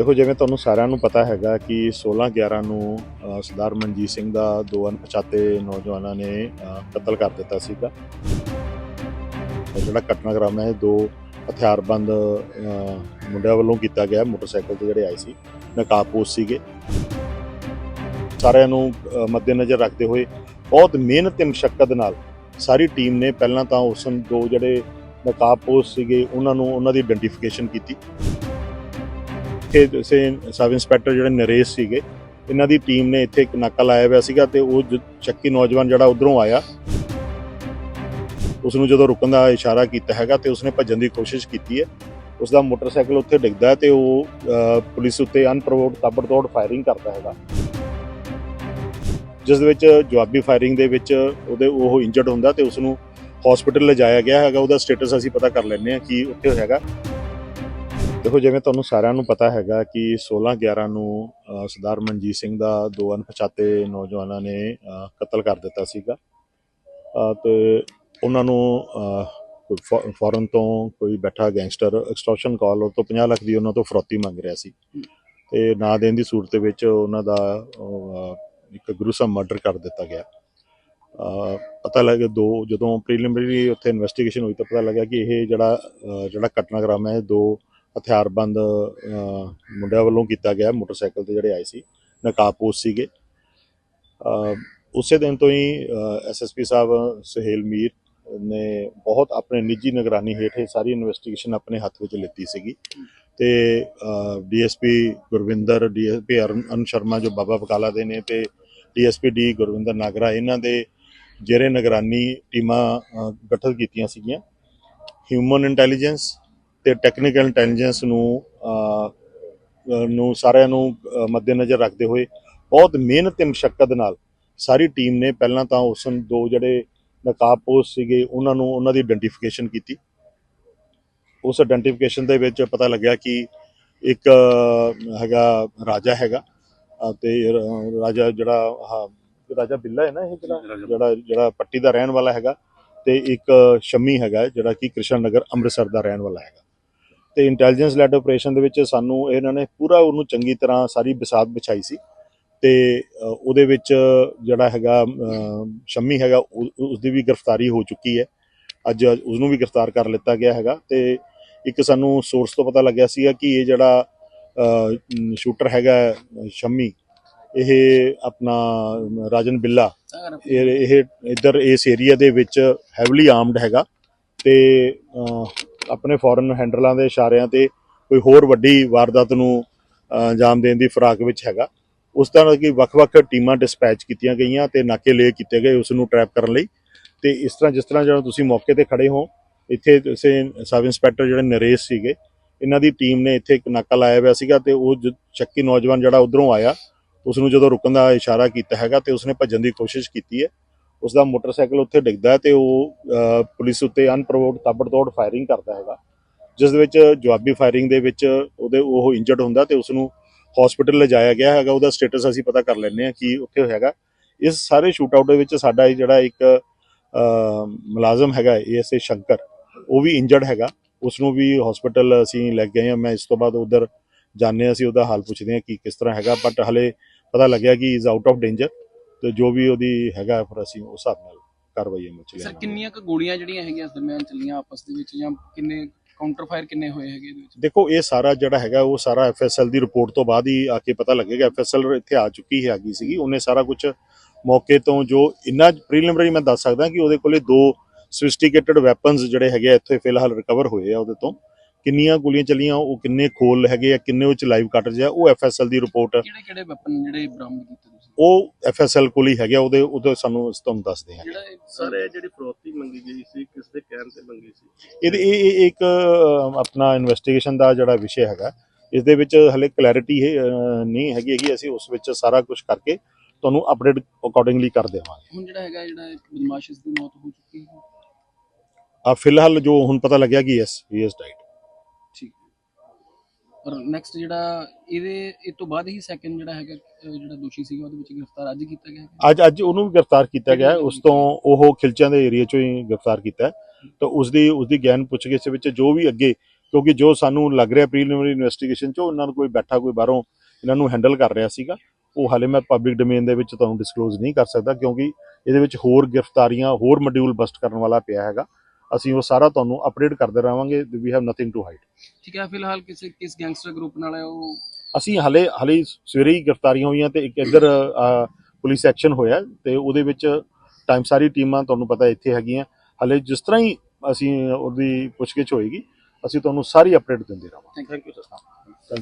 ਦੇਖੋ, ਜਿਵੇਂ ਤੁਹਾਨੂੰ ਸਾਰਿਆਂ ਨੂੰ ਪਤਾ ਹੈਗਾ ਕਿ 16 11 ਨੂੰ ਸਰਦਾਰ ਮਨਜੀਤ ਸਿੰਘ ਦਾ ਦੋ ਅਣਪਛਾਤੇ ਨੌਜਵਾਨਾਂ ਨੇ ਕਤਲ ਕਰ ਦਿੱਤਾ ਸੀਗਾ। ਜਿਹੜਾ ਘਟਨਾਕ੍ਰਮ ਹੈ ਦੋ ਹਥਿਆਰਬੰਦ ਮੁੰਡਿਆਂ ਵੱਲੋਂ ਕੀਤਾ ਗਿਆ। ਮੋਟਰਸਾਈਕਲ ਤੇ ਜਿਹੜੇ ਆਏ ਸੀ, ਨਕਾਬਪੋਸ਼ ਸੀਗੇ। ਸਾਰਿਆਂ ਨੂੰ ਮੱਦੇਨਜ਼ਰ ਰੱਖਦੇ ਹੋਏ ਬਹੁਤ ਮਿਹਨਤ ਤੇ ਮਸ਼ੱਕਤ ਨਾਲ ਸਾਰੀ ਟੀਮ ਨੇ ਪਹਿਲਾਂ ਤਾਂ ਉਸ ਦੋ ਜਿਹੜੇ ਨਕਾਬਪੋਸ਼ ਸੀਗੇ, ਉਹਨਾਂ ਨੂੰ, ਉਹਨਾਂ ਦੀ ਆਇਡੈਂਟੀਫਿਕੇਸ਼ਨ ਕੀਤੀ। ਕਿ ਸੇ ਸਬ ਇੰਸਪੈਕਟਰ ਜਿਹੜੇ ਨਰੇਸ਼ ਸੀਗੇ, ਇਹਨਾਂ ਦੀ ਟੀਮ ਨੇ ਇੱਥੇ ਇੱਕ ਨਾਕਾ ਲਾਇਆ ਹੋਇਆ ਸੀਗਾ ਤੇ ਉਹ ਜ- ਚੱਕੀ ਨੌਜਵਾਨ ਜਿਹੜਾ ਉਧਰੋਂ ਆਇਆ। ਉਸ ਨੂੰ ਜਦੋਂ ਰੁਕਣ ਦਾ ਇਸ਼ਾਰਾ ਕੀਤਾ ਹੈਗਾ ਤੇ ਉਸਨੇ ਭੱਜਣ ਦੀ ਕੋਸ਼ਿਸ਼ ਕੀਤੀ ਹੈ। ਉਸ ਦਾ ਮੋਟਰਸਾਈਕਲ ਉੱਥੇ ਡਿੱਗਦਾ ਹੈ ਤੇ ਉਹ ਪੁਲਿਸ ਉੱਤੇ ਅਨਪ੍ਰੋਵੋਕਡ ਤਾਬੜਤੋੜ ਫਾਇਰਿੰਗ ਕਰਦਾ ਹੈਗਾ। ਜਿਸ ਦੇ ਵਿੱਚ ਜਵਾਬੀ ਫਾਇਰਿੰਗ ਦੇ ਵਿੱਚ ਉਹਦੇ ਉਹ ਇੰਜਰਡ ਹੁੰਦਾ ਤੇ ਉਸ ਨੂੰ ਹਸਪੀਟਲ ਲਿਜਾਇਆ ਗਿਆ ਹੈਗਾ। ਉਹਦਾ ਸਟੇਟਸ ਅਸੀਂ ਪਤਾ ਕਰ ਲੈਂਦੇ ਹਾਂ ਕਿ ਉੱਥੇ ਹੈਗਾ। ਦੇਖੋ ਜਿਵੇਂ ਤੁਹਾਨੂੰ ਸਾਰਿਆਂ ਨੂੰ ਪਤਾ ਹੈਗਾ ਕਿ 16 11 ਨੂੰ ਸਰਦਾਰ ਮਨਜੀਤ ਸਿੰਘ ਦਾ ਦੋ ਅਣਪਛਾਤੇ ਨੌਜਵਾਨਾਂ ਨੇ ਕਤਲ ਕਰ ਦਿੱਤਾ ਸੀਗਾ। ਅ, ਤੇ ਉਹਨਾਂ ਨੂੰ ਅ, ਫੋਰਨ ਤੋਂ ਕੋਈ ਬੈਠਾ ਗੈਂਗਸਟਰ ਐਕਸਟੋਰਸ਼ਨ ਕਾਲ ਉਹ ਤੋਂ 50 ਲੱਖ ਦੀ ਉਹਨਾਂ ਤੋਂ ਫਰੋਤੀ ਮੰਗ ਰਿਹਾ ਸੀ। ਤੇ ਨਾ ਦੇਣ ਦੀ ਸੂਰਤ ਵਿੱਚ ਉਹਨਾਂ ਦਾ ਇੱਕ ਗਰੂਸਮ ਮਰਡਰ ਕਰ ਦਿੱਤਾ ਗਿਆ। ਅ, ਪਤਾ ਲੱਗਾ ਦੋ ਜਦੋਂ ਪ੍ਰੀਲਿਮਿਨਰੀ ਉੱਥੇ ਇਨਵੈਸਟੀਗੇਸ਼ਨ ਹੋਈ ਤਾਂ ਪਤਾ ਲੱਗਾ ਕਿ ਇਹ ਜਿਹੜਾ ਜਿਹੜਾ ਘਟਨਾਕ੍ਰਮ ਹੈ ਦੋ ਹਥਿਆਰਬੰਦ ਮੁੰਡਿਆਂ ਵੱਲੋਂ ਕੀਤਾ ਗਿਆ ਮੋਟਰਸਾਈਕਲ ਤੇ ਜਿਹੜੇ ਆਏ ਸੀ ਨਕਾਬਪੋਸ਼ ਸੀਗੇ। ਉਸੇ ਦਿਨ ਤੋਂ ਹੀ ਐਸਐਸਪੀ ਸਾਹਿਬ, ਸੁਹੇਲ ਮੀਰ ਨੇ ਬਹੁਤ ਆਪਣੇ ਨਿੱਜੀ ਨਿਗਰਾਨੀ ਹੇਠ ਇਹ ਸਾਰੀ ਇਨਵੈਸਟੀਗੇਸ਼ਨ ਆਪਣੇ ਹੱਥ ਵਿੱਚ ਲਿੱਤੀ ਸੀਗੀ। ਤੇ DSP Gurvinder DSP earn Sharma ਜੋ ਬਾਬਾ ਬਕਾਲਾ ਦੇ ਨੇ ਤੇ ਡੀਐਸਪੀ ਡੀ ਗੁਰਵਿੰਦਰ ਨਾਗਰਾ, ਇਹਨਾਂ ਦੇ ਜਿਹੜੇ ਨਿਗਰਾਨੀ ਟੀਮਾਂ ਗਠਿਤ ਕੀਤੀਆਂ ਸੀਗੀਆਂ। ਹਿਊਮਨ ਇੰਟੈਲੀਜੈਂਸ ਤੇ ਟੈਕਨੀਕਲ ਇੰਟੈਲੀਜੈਂਸ ਨੂੰ ਨੂੰ ਸਾਰਿਆਂ ਨੂੰ ਮੱਦੇਨਜ਼ਰ ਰੱਖਦੇ ਹੋਏ ਬਹੁਤ ਮਿਹਨਤ ਤੇ ਮਸ਼ੱਕਤ ਨਾਲ ਸਾਰੀ ਟੀਮ ਨੇ ਪਹਿਲਾਂ ਤਾਂ ਉਸ ਦੋ ਜਿਹੜੇ ਨਕਾਬਪੋਸ਼ ਸੀਗੇ ਉਹਨਾਂ ਨੂੰ ਉਹਨਾਂ ਦੀ ਆਇਡੈਂਟੀਫਿਕੇਸ਼ਨ ਕੀਤੀ। ਉਸ ਆਇਡੈਂਟੀਫਿਕੇਸ਼ਨ ਦੇ ਵਿੱਚ ਪਤਾ ਲੱਗਿਆ ਕਿ ਇੱਕ ਹੈਗਾ ਰਾਜਾ ਹੈਗਾ ਤੇ ਰਾਜਾ ਜਿਹੜਾ ਰਾਜਾ ਬਿੱਲਾ ਹੈ ਨਾ ਇਹ ਜਿਹੜਾ ਜਿਹੜਾ ਜਿਹੜਾ ਪੱਟੀ ਦਾ ਰਹਿਣ ਵਾਲਾ ਹੈਗਾ ਤੇ ਇੱਕ ਸ਼ਮੀ ਹੈਗਾ ਜਿਹੜਾ ਕਿ ਕ੍ਰਿਸ਼ਨ ਨਗਰ ਅੰਮ੍ਰਿਤਸਰ ਦਾ ਰਹਿਣ ਵਾਲਾ ਹੈਗਾ। ਤੇ ਇੰਟੈਲੀਜੈਂਸ ਲੈਡ ਆਪਰੇਸ਼ਨ ਦੇ ਵਿੱਚ ਸਾਨੂੰ ਇਹਨਾਂ ਨੇ ਪੂਰਾ ਉਹਨੂੰ ਚੰਗੀ ਤਰ੍ਹਾਂ ਸਾਰੀ ਬਿਸਾਤ ਵਿਛਾਈ ਸੀ। ਤੇ ਉਹਦੇ ਵਿੱਚ ਜਿਹੜਾ ਹੈਗਾ ਅ, ਹੈਗਾ ਉਸਦੀ ਵੀ ਗ੍ਰਿਫਤਾਰੀ ਹੋ ਚੁੱਕੀ ਹੈ। ਅੱਜ ਉਸ ਨੂੰ ਵੀ ਗ੍ਰਿਫਤਾਰ ਕਰ ਲਿੱਤਾ ਗਿਆ ਹੈਗਾ ਤੇ ਇੱਕ ਸਾਨੂੰ ਸੋਰਸ ਤੋਂ ਪਤਾ ਲੱਗਿਆ ਸੀਗਾ ਕਿ ਇਹ ਜਿਹੜਾ ਸ਼ੂਟਰ ਹੈਗਾ ਅ, ਇਹ ਆਪਣਾ ਰਾਜਨ ਬਿੱਲਾ ਇਹ ਇਹ ਇੱਧਰ ਇਸ ਏਰੀਆ ਦੇ ਵਿੱਚ ਹੈਵਲੀ ਆਰਮਡ ਹੈਗਾ ਤੇ ਆਪਣੇ ਫੋਰਨ ਹੈਂਡਲਾਂ ਦੇ ਇਸ਼ਾਰਿਆਂ ਤੇ ਕੋਈ ਹੋਰ ਵੱਡੀ ਵਾਰਦਾਤ ਨੂੰ ਅੰਜਾਮ ਦੇਣ ਦੀ ਫਰਾਕ ਵਿੱਚ ਹੈਗਾ। ਉਸ ਤਰ੍ਹਾਂ ਕਿ ਵੱਖ-ਵੱਖ ਟੀਮਾਂ ਡਿਸਪੈਚ ਕੀਤੀਆਂ ਗਈਆਂ ਤੇ ਨਾਕੇ ਲੇ ਕੀਤੇ ਗਏ ਉਸ ਨੂੰ ਟਰੈਪ ਕਰਨ ਲਈ। ਤੇ ਇਸ ਤਰ੍ਹਾਂ ਜਿਸ ਤਰ੍ਹਾਂ ਜਿਹੜਾ ਤੁਸੀਂ ਮੌਕੇ ਤੇ ਖੜੇ ਹੋ, ਇੱਥੇ ਤੁਸੀਂ ਸਬ ਇੰਸਪੈਕਟਰ ਜਿਹੜੇ ਨਰੇਸ਼ ਸੀਗੇ, ਇਹਨਾਂ ਦੀ ਟੀਮ ਨੇ ਇੱਥੇ ਇੱਕ ਨਾਕਾ ਲਾਇਆ ਹੋਇਆ ਸੀਗਾ ਤੇ ਉਹ ਜ- ਚੱਕੀ ਨੌਜਵਾਨ ਜਿਹੜਾ ਉਧਰੋਂ ਆਇਆ, ਉਸ ਨੂੰ ਜਦੋਂ ਰੁਕਣ ਦਾ ਇਸ਼ਾਰਾ ਕੀਤਾ ਹੈਗਾ ਤੇ ਉਸਨੇ ਭੱਜਣ ਦੀ ਕੋਸ਼ਿਸ਼ ਕੀਤੀ ਹੈ। ਉਸ ਦਾ ਮੋਟਰਸਾਈਕਲ ਉੱਥੇ ਡਿੱਗਦਾ ਹੈ ਤੇ ਉਹ ਪੁਲਿਸ ਉੱਤੇ ਅਨਪ੍ਰੋਵੋਕਡ ਤਾਬੜਤੋੜ ਫਾਇਰਿੰਗ ਕਰਦਾ ਹੈਗਾ। ਜਿਸ ਦੇ ਵਿੱਚ ਜਵਾਬੀ ਫਾਇਰਿੰਗ ਦੇ ਵਿੱਚ ਉਹਦੇ, ਉਹ ਇੰਜਰਡ ਹੁੰਦਾ ਤੇ ਉਸ ਨੂੰ ਹਸਪੀਟਲ ਲਿਜਾਇਆ ਗਿਆ ਹੈਗਾ। ਉਹਦਾ ਸਟੇਟਸ ਅਸੀਂ ਪਤਾ ਕਰ ਲੈਂਦੇ ਹਾਂ ਕਿ ਉੱਥੇ ਹੈਗਾ। ਇਸ ਸਾਰੇ ਸ਼ੂਟ ਆਊਟ ਦੇ ਵਿੱਚ ਸਾਡਾ ਜਿਹੜਾ ਇੱਕ ਮੁਲਾਜ਼ਮ ਹੈਗਾ ਏਐਸਏ ਸ਼ੰਕਰ, ਉਹ ਵੀ ਇੰਜਰਡ ਹੈਗਾ। ਉਸ ਨੂੰ ਵੀ ਹਸਪੀਟਲ ਅਸੀਂ ਲੈ ਕੇ ਗਏ ਹਾਂ। ਮੈਂ ਇਸ ਤੋਂ ਬਾਅਦ ਉਧਰ ਜਾਣਦੇ ਹਾਂ, ਅਸੀਂ ਉਹਦਾ ਹਾਲ ਪੁੱਛਦੇ ਹਾਂ ਕਿ ਕਿਸ ਤਰ੍ਹਾਂ ਹੈਗਾ। ਬਟ ਹਲੇ ਪਤਾ ਲੱਗਿਆ ਕਿ ਇਜ਼ ਆਊਟ ਆਫ ਡੇਂਜਰ ਤੇ ਜੋ ਵੀ ਉਹਦੀ ਹੈਗਾ ਫਿਰ ਅਸੀਂ ਉਸ ਹਿਸਾਬ ਨਾਲ ਕਾਰਵਾਈ ਅਮਲ ਚ ਸਰ ਲਿਆਵਾਂਗੇ। ਕਿੰਨੀਆਂ ਕੁ ਗੋਲੀਆਂ ਜਿਹੜੀਆਂ ਹੈਗੀਆਂ ਇਸ ਦਰਮਿਆਨ ਚੱਲੀਆਂ ਆਪਸ ਦੇ ਵਿੱਚ ਜਾਂ ਕਿੰਨੇ ਕਾਊਂਟਰ ਫਾਇਰ ਕਿੰਨੇ ਹੋਏ ਹੈਗੇ ਇਹਦੇ ਵਿੱਚ? ਦੇਖੋ ਇਹ ਸਾਰਾ ਜਿਹੜਾ ਹੈਗਾ ਉਹ ਸਾਰਾ ਐਫਐਸਐਲ ਦੀ ਰਿਪੋਰਟ ਤੋਂ ਬਾਅਦ ਹੀ ਆ ਕੇ ਪਤਾ ਲੱਗੇਗਾ। ਐਫਐਸਐਲ ਇੱਥੇ ਆ ਚੁੱਕੀ ਹੈ ਗਈ ਸੀਗੀ। ਉਹਨੇ ਸਾਰਾ ਕੁਝ ਮੌਕੇ ਤੋਂ ਜੋ ਇੰਨਾ ਪ੍ਰੀਲਿਮਿਨਰੀ ਮੈਂ ਦੱਸ ਸਕਦਾ ਕਿ ਉਹਦੇ ਕੋਲੇ ਦੋ ਸਫਿਸਟੀਕੇਟਡ ਵੈਪਨਸ ਜਿਹੜੇ ਹੈਗੇ ਆ ਇੱਥੇ ਫਿਲਹਾਲ ਰਿਕਵਰ ਹੋਏ ਆ ਉਹਦੇ ਤੋਂ। ਕਿੰਨੀਆਂ ਗੋਲੀਆਂ ਚੱਲੀਆਂ ਉਹ ਕਿੰਨੇ ਖੋਲ ਹੈਗੇ ਆ ਕਿੰਨੇ ਉਹ ਚ ਲਾਈਵ ਕੱਟਜ ਆ ਉਹ ਐਫਐਸਐਲ ਦੀ ਰਿਪੋਰਟ ਕਿਹੜੇ ਕਿਹੜੇ ਵੈਪਨ ਜਿਹੜੇ ਬਰਾਮਦ ਕੀਤੇ ਤੁਸੀਂ? ਉਹ ਐਫਐਸਐਲ ਕੋਲ ਹੀ ਹੈਗੇ ਆ ਉਹਦੇ ਉਹਦੇ ਸਾਨੂੰ ਤੁਹਾਨੂੰ ਦੱਸਦੇ ਹਾਂ। ਜਿਹੜਾ ਇਹ ਸਰ ਜਿਹੜੀ ਫਰੋਤੀ ਮੰਗੀ ਗਈ ਸੀ ਕਿਸ ਦੇ ਕਹਿਣ ਤੇ ਮੰਗੀ ਸੀ? ਇਹਦੇ ਇਹ ਇਹ ਇੱਕ ਆਪਣਾ ਇਨਵੈਸਟੀਗੇਸ਼ਨ ਦਾ ਜਿਹੜਾ ਵਿਸ਼ੇ ਹੈਗਾ ਇਸ ਦੇ ਵਿੱਚ ਹਲੇ ਕਲੈਰਿਟੀ ਨਹੀਂ ਹੈਗੀ ਹੈਗੀ ਅਸੀਂ ਉਸ ਵਿੱਚ ਸਾਰਾ ਕੁਝ ਕਰਕੇ ਤੁਹਾਨੂੰ ਅਪਡੇਟ ਅਕੋਰਡਿੰਗਲੀ ਕਰ ਦੇਵਾਂਗੇ। ਹੁਣ ਜਿਹੜਾ ਹੈਗਾ ਜਿਹੜਾ ਇੱਕ ਬਦਮਾਸ਼ ਇਸ ਦੀ ਮੌਤ ਹੋ ਚੁੱਕੀ ਹੈ। ਆ ਫਿਲਹਾਲ ਜੋ ਹੁਣ ਪਤਾ ਲੱਗਿਆ ਕਿ ਯੈਸ ਹੀ ਡਾਈਡ ਠੀਕ ਪਰ ਨੈਕਸਟ ਜਿਹੜਾ ਇਹਦੇ ਇਹ ਤੋਂ ਬਾਅਦ ਹੀ ਸੈਕੰਡ ਜਿਹੜਾ ਹੈਗਾ ਅਹ ਜਿਹੜਾ ਦੋਸ਼ੀ ਸੀਗਾ ਉਹਦੇ ਵਿੱਚ ਗ੍ਰਿਫਤਾਰ ਅੱਜ ਕੀਤਾ ਗਿਆ ਅੱਜ ਅੱਜ ਉਹਨੂੰ ਵੀ ਗ੍ਰਿਫਤਾਰ ਕੀਤਾ ਗਿਆ ਹੈ। ਉਸ ਤੋਂ ਉਹ ਖਿਲਚਿਆਂ ਦੇ ਏਰੀਆ ਚੋਂ ਹੀ ਗ੍ਰਿਫਤਾਰ ਕੀਤਾ ਹੈ। ਤਾਂ ਉਸ ਦੀ ਉਸ ਦੀ ਗਿਆਨ ਪੁੱਛਗਿੱਛ ਵਿੱਚ ਜੋ ਵੀ ਅੱਗੇ ਕਿਉਂਕਿ ਜੋ ਸਾਨੂੰ ਲੱਗ ਰਿਹਾ ਪ੍ਰੀਲਿਮਿਨਰੀ ਇਨਵੈਸਟੀਗੇਸ਼ਨ 'ਚ ਉਹਨਾਂ ਨੂੰ ਕੋਈ ਬੈਠਾ ਕੋਈ ਬਾਹਰੋਂ ਇਹਨਾਂ ਨੂੰ ਹੈਂਡਲ ਕਰ ਰਿਹਾ ਸੀਗਾ ਉਹ ਹਾਲੇ ਮੈਂ ਪਬਲਿਕ ਡੋਮੇਨ ਦੇ ਵਿੱਚ ਤੁਹਾਨੂੰ ਡਿਸਕਲੋਜ਼ ਨਹੀਂ ਕਰ ਸਕਦਾ ਕਿਉਂਕਿ ਇਹਦੇ ਵਿੱਚ ਹੋਰ ਗ੍ਰਿਫਤਾਰੀਆਂ ਹੋਰ ਮੋਡਿਊਲ ਬਸਟ ਕਰਨ ਵਾਲਾ ਪਿਆ ਹੈਗਾ ਅਸੀਂ ਉਹ ਸਾਰਾ ਤੁਹਾਨੂੰ ਅਪਡੇਟ ਕਰਦੇ ਰਹਾਂਗੇ we have nothing to hide ਠੀਕ ਹੈ ਫਿਲਹਾਲ ਕਿਸੇ ਕਿਸ ਗੈਂਗਸਟਰ ਗਰੁੱਪ ਨਾਲ ਹੈ ਉਹ? ਅਸੀਂ ਹਲੇ ਹਲੇ ਸਵੇਰੇ ਹੀ ਗ੍ਰਿਫਤਾਰੀਆਂ ਹੋਈਆਂ ਤੇ ਇੱਕ ਇੱਧਰ ਪੁਲਿਸ ਐਕਸ਼ਨ ਹੋਇਆ ਤੇ ਉਹਦੇ ਵਿੱਚ ਟਾਈਮ ਸਾਰੀ ਟੀਮਾਂ ਤੁਹਾਨੂੰ ਪਤਾ ਇੱਥੇ ਹੈਗੀਆਂ। ਹਲੇ ਜਿਸ ਤਰ੍ਹਾਂ ਹੀ ਅਸੀਂ ਉਹਦੀ ਪੁੱਛਗਿੱਛ ਹੋਏਗੀ ਅਸੀਂ ਤੁਹਾਨੂੰ ਸਾਰੀ ਅਪਡੇਟ ਦਿੰਦੇ ਰਹਾਂਗੇ। Thank you sir.